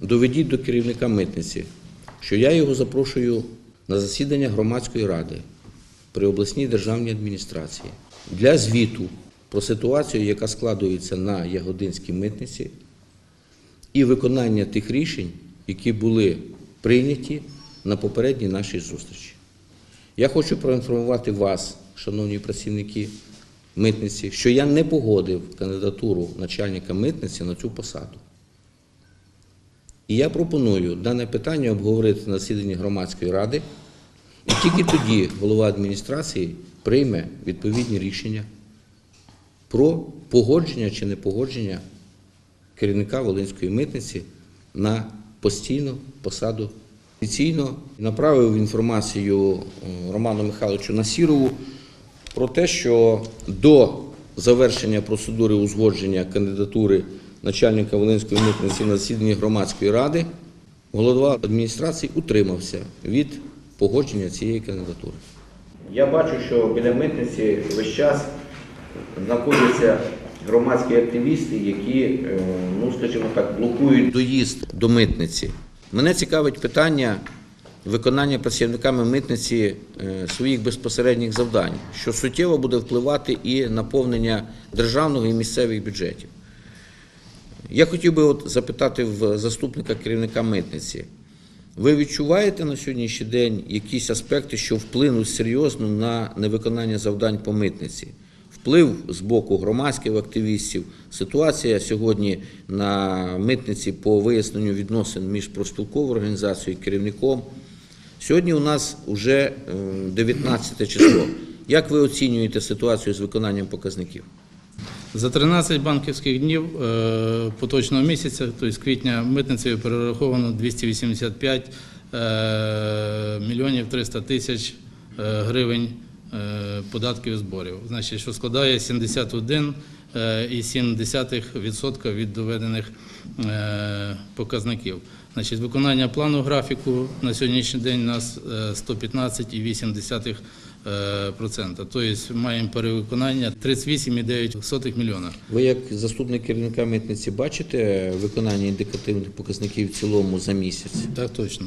Доведіть до керівника митниці, що я його запрошую на засідання громадської ради при обласній державній адміністрації для звіту про ситуацію, яка складується на Ягодинській митниці, і виконання тих рішень, які були прийняті на попередній нашій зустрічі. Я хочу проінформувати вас, шановні працівники митниці, що я не погодив кандидатуру начальника митниці на цю посаду. І я пропоную дане питання обговорити на засіданні громадської ради, і тільки тоді голова адміністрації прийме відповідні рішення про погодження чи не погодження керівника Волинської митниці на постійну посаду. Офіційно направив інформацію е, Роману Михайловичу Насірову про те, що до завершення процедури узгодження кандидатури начальника Волинської митниці на засіданні громадської ради голова адміністрації утримався від погодження цієї кандидатури. Я бачу, що біля митниці весь час знаходяться громадські активісти, які, е, ну скажімо так, блокують доїзд до митниці. Мене цікавить питання виконання працівниками митниці е, своїх безпосередніх завдань, що суттєво буде впливати і наповнення державного і місцевих бюджетів. Я хотів би от запитати в заступника керівника митниці. Ви відчуваєте на сьогоднішній день якісь аспекти, що вплинуть серйозно на невиконання завдань по митниці? Вплив з боку громадських активістів, ситуація сьогодні на митниці по виясненню відносин між профспілковою організацією і керівником. Сьогодні у нас вже 19 число. Як ви оцінюєте ситуацію з виконанням показників? За 13 банківських днів е, поточного місяця, тобто квітня митницею перераховано 285 е, мільйонів 300 тисяч е, гривень податків і зборів. Значить, що складає 71,7% від доведених е, показників. Значить, виконання плану графіку на сьогоднішній день у нас е, 115,8%. е. Тобто маємо перевиконання 38,9 мільйона. Ви як заступник керівника митниці бачите виконання індикативних показників в цілому за місяць? Так точно.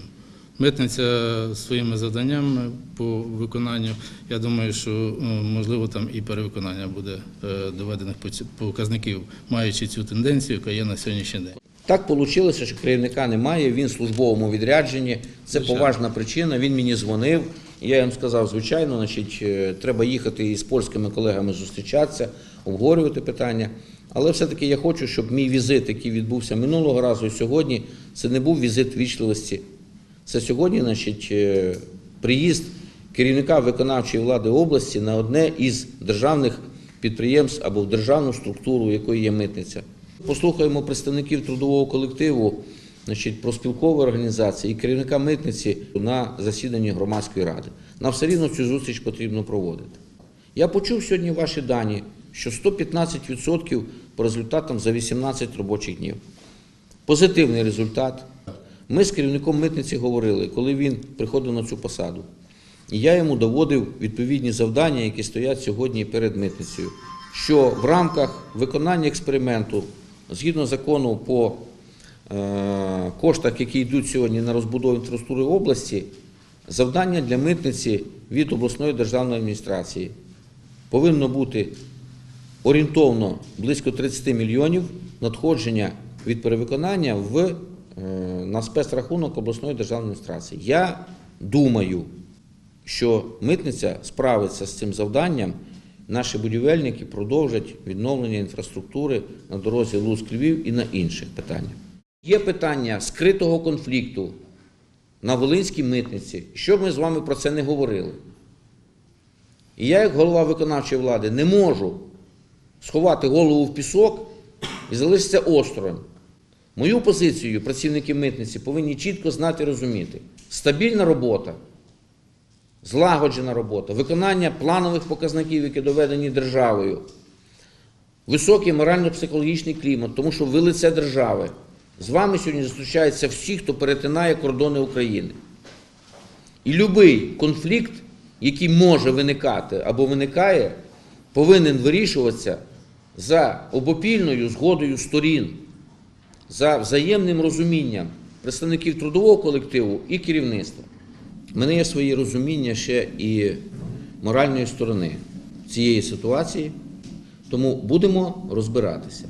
Митниця своїми завданнями по виконанню, я думаю, що е, можливо там і перевиконання буде е, доведених показників, маючи цю тенденцію, яка є на сьогоднішній день. Так вийшло, що керівника немає, він в службовому відрядженні. Це поважна причина. Він мені дзвонив. Я їм сказав, звичайно, значить, е, треба їхати із польськими колегами зустрічатися, обговорювати питання. Але все-таки я хочу, щоб мій візит, який відбувся минулого разу і сьогодні, це не був візит вічливості. Це сьогодні, значить, е, приїзд керівника виконавчої влади області на одне із державних підприємств або в державну структуру, якої є митниця. Послухаємо представників трудового колективу, значить, проспілкової організації і керівника митниці на засіданні громадської ради. Нам все рівно цю зустріч потрібно проводити. Я почув сьогодні ваші дані, що 115% по результатам за 18 робочих днів. Позитивний результат. Ми з керівником митниці говорили, коли він приходив на цю посаду. І я йому доводив відповідні завдання, які стоять сьогодні перед митницею. Що в рамках виконання експерименту, згідно закону по е, коштах, які йдуть сьогодні на розбудову інфраструктури області, завдання для митниці від обласної державної адміністрації повинно бути орієнтовно близько 30 мільйонів надходження від перевиконання в, на спецрахунок обласної державної адміністрації. Я думаю, що митниця справиться з цим завданням. Наші будівельники продовжать відновлення інфраструктури на дорозі Луцьк-Львів і на інших питаннях. Є питання скритого конфлікту на Волинській митниці. Що б ми з вами про це не говорили? І я, як голова виконавчої влади, не можу сховати голову в пісок і залишитися осторонь. Мою позицію працівники митниці повинні чітко знати і розуміти. Стабільна робота, злагоджена робота, виконання планових показників, які доведені державою, високий морально-психологічний клімат, тому що ви лице держави. З вами сьогодні зустрічаються всі, хто перетинає кордони України. І будь-який конфлікт, який може виникати або виникає, повинен вирішуватися за обопільною згодою сторін, за взаємним розумінням. представників трудового колективу і керівництва. У мене є свої розуміння ще і моральної сторони цієї ситуації, тому будемо розбиратися,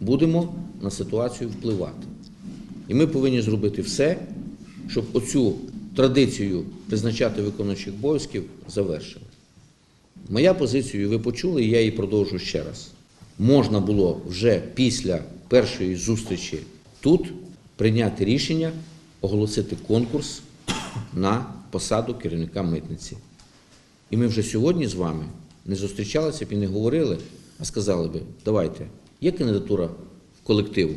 будемо на ситуацію впливати. І ми повинні зробити все, щоб оцю традицію призначати виконуючих обов'язків завершили. Моя позицію ви почули, і я її продовжу ще раз. Можна було вже після першої зустрічі тут прийняти рішення оголосити конкурс на посаду керівника митниці. І ми вже сьогодні з вами не зустрічалися б і не говорили, а сказали би, давайте, є кандидатура в колективу,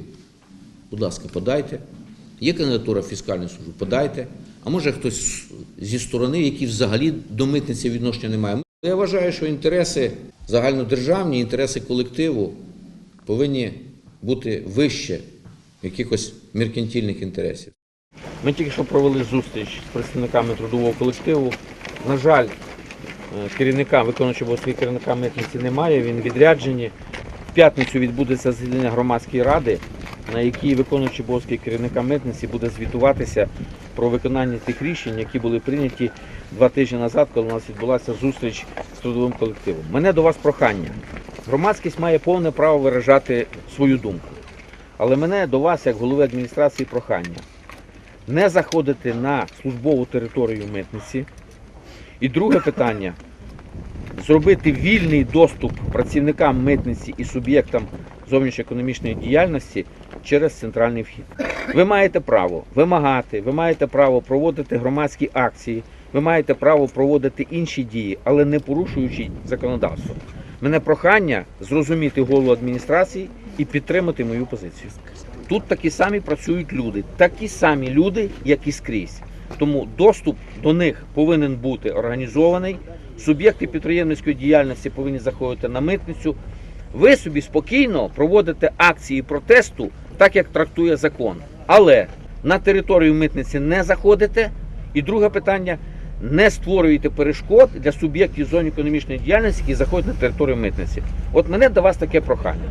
будь ласка, подайте. Є кандидатура в фіскальну службу, подайте. А може хтось зі сторони, який взагалі до митниці відношення не має. Я вважаю, що інтереси загальнодержавні, інтереси колективу повинні бути вище якихось меркантильних інтересів. Ми тільки що провели зустріч з представниками трудового колективу. На жаль, е, керівника, виконуючого керівника митниці немає, він відряджені. В п'ятницю відбудеться засідання громадської ради, на якій виконуючий обов'язки керівника митниці буде звітуватися про виконання тих рішень, які були прийняті два тижні назад, коли у нас відбулася зустріч з трудовим колективом. Мене до вас прохання. Громадськість має повне право виражати свою думку. Але мене до вас, як голови адміністрації, прохання не заходити на службову територію митниці. І друге питання зробити вільний доступ працівникам митниці і суб'єктам зовнішньоекономічної діяльності через центральний вхід. Ви маєте право вимагати, ви маєте право проводити громадські акції, ви маєте право проводити інші дії, але не порушуючи законодавство. Мене прохання зрозуміти голову адміністрації і підтримати мою позицію. Тут такі самі працюють люди, такі самі люди, як і скрізь. Тому доступ до них повинен бути організований. Суб'єкти підприємницької діяльності повинні заходити на митницю. Ви собі спокійно проводите акції протесту, так як трактує закон. Але на територію митниці не заходите. І друге питання: не створюєте перешкод для суб'єктів зони економічної діяльності, які заходять на територію митниці. От мене до вас таке прохання.